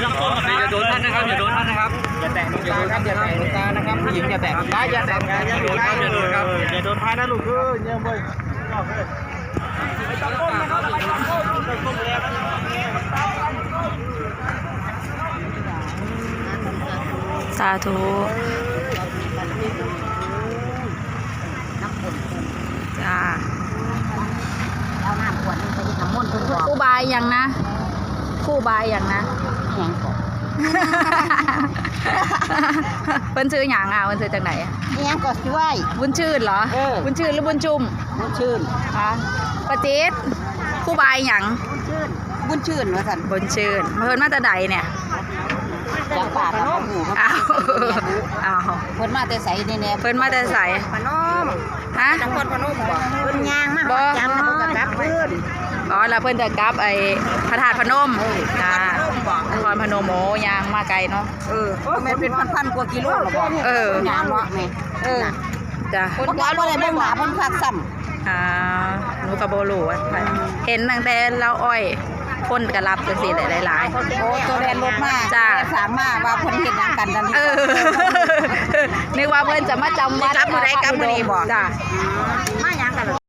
อย่าโดนท่านนะครับอย่าโดนท่านนะครับอย่าแตะลูกตาครับอย่าแตะลูกตานะครับผู้หญิงอย่าแตะตาอย่าแตะตาอย่าโดนครับอย่าโดนครับอย่าโดนท้ายนะลูกเอ้เยี่ยมเว้ยตะกนนบตะโแล้วสาธุจ้าเอาน้ำขวดนึงไปทำมนต์ทุกครูบายยังนะ ครู่บายยังนะแห้งก่อนเพิ่นชื่อหยังอะเพิ่นชื่อจากไหนอะแห้งก็ช่วย บุญชื่นเหรอ เออ บุญชื่นหรือบุญจุ่มบุญชื่นคะประจิตครู่บายหยังบุญชื่น บุญชื่นว่าสันบุญชื่นเพิ่นมาแต่ใดเนี่ยจากป่ากับพ่อหมู่อ้าวอ้าวเพิ่นมาแต่ใสนี่แน่เพิ่นมาแต่ใสพนมฮะจังหวัดพนมบ่เพิ่นย่างมาบ่จำแล้วก็กลับเพิ่นอ๋อแล้วเพิ่นจะกลับไอ้พ ระธาตุพนมเออจ้าพนมบ่นครพนมโอ้ยางมาไกลเนาะ เออแม่นเป็นพันๆกว่ากิโลหรอบ่เออย่างเนาะแม่เออจ้ะเพิ่นก็บ่ได้เบิ่งหน้าเพิ่นคักซ้ำอ่าหนูกับโบลูอะเห็นตั้งแต่เราอ้อยคนกระรับจังสิหลายๆ โอ้ตัวแลนรถมาจ้าแม่สามมาว่าเพิ่นเฮ็ดหยังกันนั่นนี่เออนึกว่าเพิ่นจะมาจำวัดกลับมื้อใดกลับมื้อนี้บ่จ้ะ มาหยังกัน